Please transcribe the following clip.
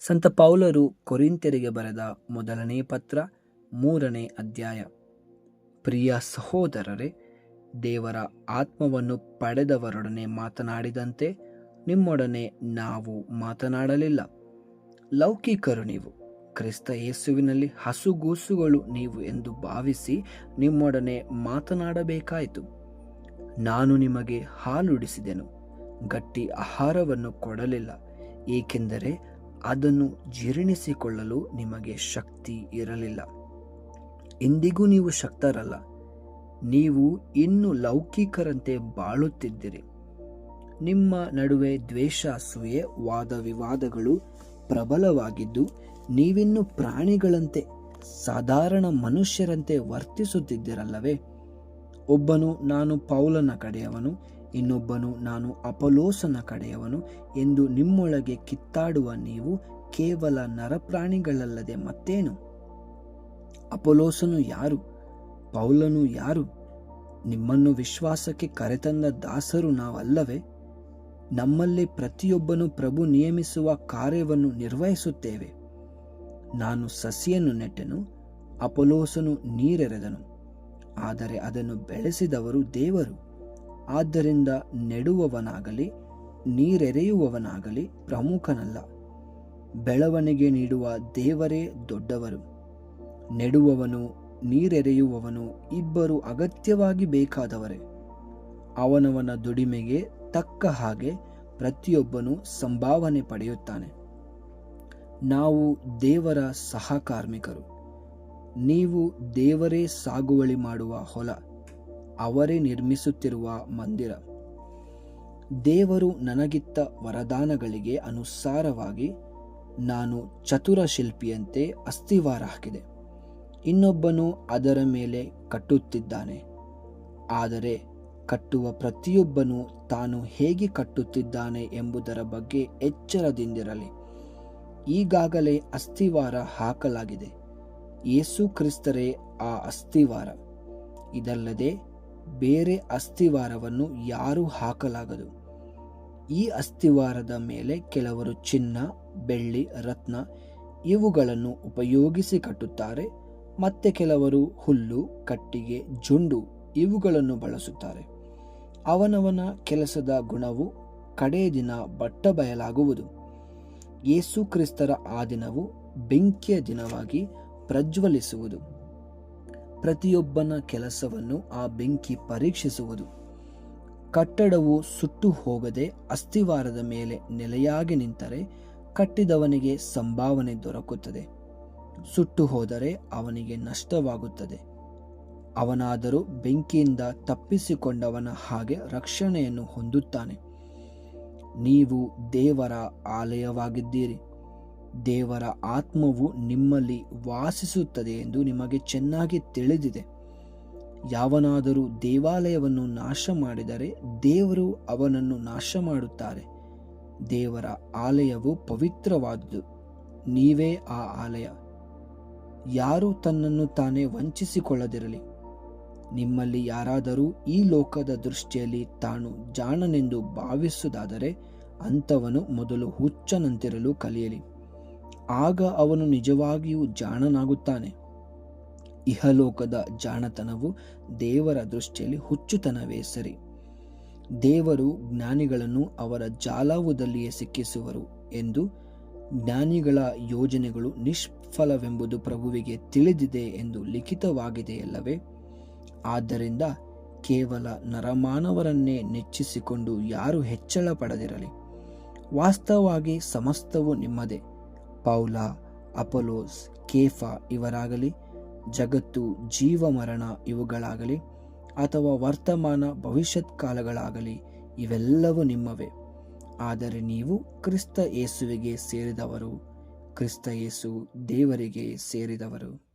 ಸಂತ ಪೌಲರು ಕೊರಿಂತೆರಿಗೆ ಬರೆದ ಮೊದಲನೇ ಪತ್ರ ಮೂರನೇ ಅಧ್ಯಾಯ. ಪ್ರಿಯ ಸಹೋದರರೇ, ದೇವರ ಆತ್ಮವನ್ನು ಪಡೆದವರೊಡನೆ ಮಾತನಾಡಿದಂತೆ ನಿಮ್ಮೊಡನೆ ನಾವು ಮಾತನಾಡಲಿಲ್ಲ. ಲೌಕಿಕರು ನೀವು, ಕ್ರಿಸ್ತ ಯೇಸುವಿನಲ್ಲಿ ಹಸುಗೂಸುಗಳು ನೀವು ಎಂದು ಭಾವಿಸಿ ನಿಮ್ಮೊಡನೆ ಮಾತನಾಡಬೇಕಾಯಿತು. ನಾನು ನಿಮಗೆ ಹಾಲುಡಿಸಿದೆನು, ಗಟ್ಟಿ ಆಹಾರವನ್ನು ಕೊಡಲಿಲ್ಲ, ಏಕೆಂದರೆ ಅದನ್ನು ಜೀರ್ಣಿಸಿಕೊಳ್ಳಲು ನಿಮಗೆ ಶಕ್ತಿ ಇರಲಿಲ್ಲ. ಇಂದಿಗೂ ನೀವು ಶಕ್ತರಲ್ಲ. ನೀವು ಇನ್ನು ಲೌಕಿಕರಂತೆ ಬಾಳುತ್ತಿದ್ದೀರಿ. ನಿಮ್ಮ ನಡುವೆ ದ್ವೇಷ ಅಸೂಯೆ ವಾದ ವಿವಾದಗಳು ಪ್ರಬಲವಾಗಿದ್ದು, ನೀವಿನ್ನು ಪ್ರಾಣಿಗಳಂತೆ, ಸಾಧಾರಣ ಮನುಷ್ಯರಂತೆ ವರ್ತಿಸುತ್ತಿದ್ದಿರಲ್ಲವೇ? ಒಬ್ಬನು, ನಾನು ಪೌಲನ ಕಡೆಯವನು ಇನ್ನೊಬ್ಬನು, ನಾನು ಅಪಲೋಸನ ಕಡೆಯವನು ಎಂದು ನಿಮ್ಮೊಳಗೆ ಕಿತ್ತಾಡುವ ನೀವು ಕೇವಲ ನರಪ್ರಾಣಿಗಳಲ್ಲದೆ ಮತ್ತೇನು? ಅಪೊಲೋಸನು ಯಾರು? ಪೌಲನು ಯಾರು? ನಿಮ್ಮನ್ನು ವಿಶ್ವಾಸಕ್ಕೆ ಕರೆತಂದ ದಾಸರು ನಾವಲ್ಲವೇ? ನಮ್ಮಲ್ಲಿ ಪ್ರತಿಯೊಬ್ಬನು ಪ್ರಭು ನಿಯಮಿಸುವ ಕಾರ್ಯವನ್ನು ನಿರ್ವಹಿಸುತ್ತೇವೆ. ನಾನು ಸಸಿಯನ್ನು ನೆಟ್ಟೆನು ಅಪೊಲೋಸನು ನೀರೆರೆದನು. ಆದರೆ ಅದನ್ನು ಬೆಳೆಸಿದವರು ದೇವರು. ಆದ್ದರಿಂದ ನೆಡುವವನಾಗಲಿ, ನೀರೆರೆಯುವವನಾಗಲಿ ಪ್ರಮುಖನಲ್ಲ. ಬೆಳವಣಿಗೆ ನೀಡುವ ದೇವರೇ ದೊಡ್ಡವರು. ನೆಡುವವನು, ನೀರೆರೆಯುವವನು ಇಬ್ಬರು ಅಗತ್ಯವಾಗಿ ಬೇಕಾದವರೇ. ಅವನವನ ದುಡಿಮೆಗೆ ತಕ್ಕ ಹಾಗೆ ಪ್ರತಿಯೊಬ್ಬನು ಸಂಭಾವನೆ ಪಡೆಯುತ್ತಾನೆ. ನಾವು ದೇವರ ಸಹಕಾರ್ಮಿಕರು. ನೀವು ದೇವರೇ ಸಾಗುವಳಿ ಮಾಡುವ ಹೊಲ. ಅವರೇ ನಿರ್ಮಿಸುತ್ತಿರುವ ಮಂದಿರ. ದೇವರು ನನಗಿತ್ತ ವರದಾನಗಳಿಗೆ ಅನುಸಾರವಾಗಿ ನಾನು ಚತುರ ಶಿಲ್ಪಿಯಂತೆ ಅಸ್ಥಿವಾರ ಹಾಕಿದೆ. ಇನ್ನೊಬ್ಬನು ಅದರ ಮೇಲೆ ಕಟ್ಟುತ್ತಿದ್ದಾನೆ. ಆದರೆ ಕಟ್ಟುವ ಪ್ರತಿಯೊಬ್ಬನು ತಾನು ಹೇಗೆ ಕಟ್ಟುತ್ತಿದ್ದಾನೆ ಎಂಬುದರ ಬಗ್ಗೆ ಎಚ್ಚರದಿಂದಿರಲಿ. ಈಗಾಗಲೇ ಅಸ್ಥಿವಾರ ಹಾಕಲಾಗಿದೆ. ಯೇಸು ಕ್ರಿಸ್ತರೇ ಆ ಅಸ್ಥಿವಾರ ಇದಲ್ಲದೆ ಬೇರೆ ಅಸ್ಥಿವಾರವನ್ನು ಯಾರೂ ಹಾಕಲಾಗದು. ಈ ಅಸ್ಥಿವಾರದ ಮೇಲೆ ಕೆಲವರು ಚಿನ್ನ, ಬೆಳ್ಳಿ, ರತ್ನ ಇವುಗಳನ್ನು ಉಪಯೋಗಿಸಿ ಕಟ್ಟುತ್ತಾರೆ, ಮತ್ತೆ ಕೆಲವರು ಹುಲ್ಲು, ಕಟ್ಟಿಗೆ, ಜುಂಡು ಇವುಗಳನ್ನು ಬಳಸುತ್ತಾರೆ. ಅವನವನ ಕೆಲಸದ ಗುಣವು ಕಡೇ ದಿನ ಬಟ್ಟ ಬಯಲಾಗುವುದು. ಯೇಸು ಕ್ರಿಸ್ತರ ಆ ದಿನವು ಬೆಂಕಿಯ ದಿನವಾಗಿ ಪ್ರಜ್ವಲಿಸುವುದು. ಪ್ರತಿಯೊಬ್ಬನ ಕೆಲಸವನ್ನು ಆ ಬೆಂಕಿ ಪರೀಕ್ಷಿಸುವುದು. ಕಟ್ಟಡವು ಸುಟ್ಟು ಹೋಗದೆ ಅಸ್ಥಿವಾರದ ಮೇಲೆ ನೆಲೆಯಾಗಿ ನಿಂತರೆ ಕಟ್ಟಿದವನಿಗೆ ಸಂಭಾವನೆ ದೊರಕುತ್ತದೆ. ಸುಟ್ಟು ಹೋದರೆ ಅವನಿಗೆ ನಷ್ಟವಾಗುತ್ತದೆ. ಅವನಾದರೂ ಬೆಂಕಿಯಿಂದ ತಪ್ಪಿಸಿಕೊಂಡವನ ಹಾಗೆ ರಕ್ಷಣೆಯನ್ನು ಹೊಂದುತ್ತಾನೆ. ನೀವು ದೇವರ ಆಲಯವಾಗಿದ್ದೀರಿ. ದೇವರ ಆತ್ಮವು ನಿಮ್ಮಲ್ಲಿ ವಾಸಿಸುತ್ತದೆ ಎಂದು ನಿಮಗೆ ಚೆನ್ನಾಗಿ ತಿಳಿದಿದೆ. ಯಾವನಾದರೂ ದೇವಾಲಯವನ್ನು ನಾಶ ಮಾಡಿದರೆ ದೇವರು ಅವನನ್ನು ನಾಶ ಮಾಡುತ್ತಾರೆ ದೇವರ ಆಲಯವು ಪವಿತ್ರವಾದುದು. ನೀವೇ ಆ ಆಲಯ. ಯಾರು ತನ್ನನ್ನು ತಾನೇ ವಂಚಿಸಿಕೊಳ್ಳದಿರಲಿ. ನಿಮ್ಮಲ್ಲಿ ಯಾರಾದರೂ ಈ ಲೋಕದ ದೃಷ್ಟಿಯಲ್ಲಿ ತಾನು ಜಾಣನೆಂದು ಭಾವಿಸುವುದಾದರೆ ಅಂಥವನು ಮೊದಲು ಹುಚ್ಚನಂತಿರಲು ಕಲಿಯಲಿ. ಆಗ ಅವನು ನಿಜವಾಗಿಯೂ ಜಾಣನಾಗುತ್ತಾನೆ. ಇಹಲೋಕದ ಜಾಣತನವು ದೇವರ ದೃಷ್ಟಿಯಲ್ಲಿ ಹುಚ್ಚುತನವೇ ಸರಿ. ದೇವರು ಜ್ಞಾನಿಗಳನ್ನು ಅವರ ಜಾಲಾವುದಲ್ಲಿಯೇ ಸಿಕ್ಕಿಸುವರು ಎಂದು ಜ್ಞಾನಿಗಳ ಯೋಜನೆಗಳು ನಿಷ್ಫಲವೆಂಬುದು ಪ್ರಭುವಿಗೆ ತಿಳಿದಿದೆ ಎಂದು ಲಿಖಿತವಾಗಿದೆಯಲ್ಲವೇ? ಆದ್ದರಿಂದ ಕೇವಲ ನರಮಾನವರನ್ನೇ ನೆಚ್ಚಿಸಿಕೊಂಡು ಯಾರು ಹೆಚ್ಚಳ ಪಡೆದಿರಲಿ? ವಾಸ್ತವವಾಗಿ ಸಮಸ್ತವು ನಿಮ್ಮದೇ. ಪೌಲ, ಅಪೊಲೋಸ್, ಕೇಫ ಇವರಾಗಲಿ, ಜಗತ್ತು, ಜೀವ ಮರಣ ಇವುಗಳಾಗಲಿ, ಅಥವಾ ವರ್ತಮಾನ ಭವಿಷ್ಯತ್ ಕಾಲಗಳಾಗಲಿ, ಇವೆಲ್ಲವೂ ನಿಮ್ಮವೇ. ಆದರೆ ನೀವು ಕ್ರಿಸ್ತ ಯೇಸುವಿಗೆ ಸೇರಿದವರು, ಕ್ರಿಸ್ತ ಯೇಸು ದೇವರಿಗೆ ಸೇರಿದವರು.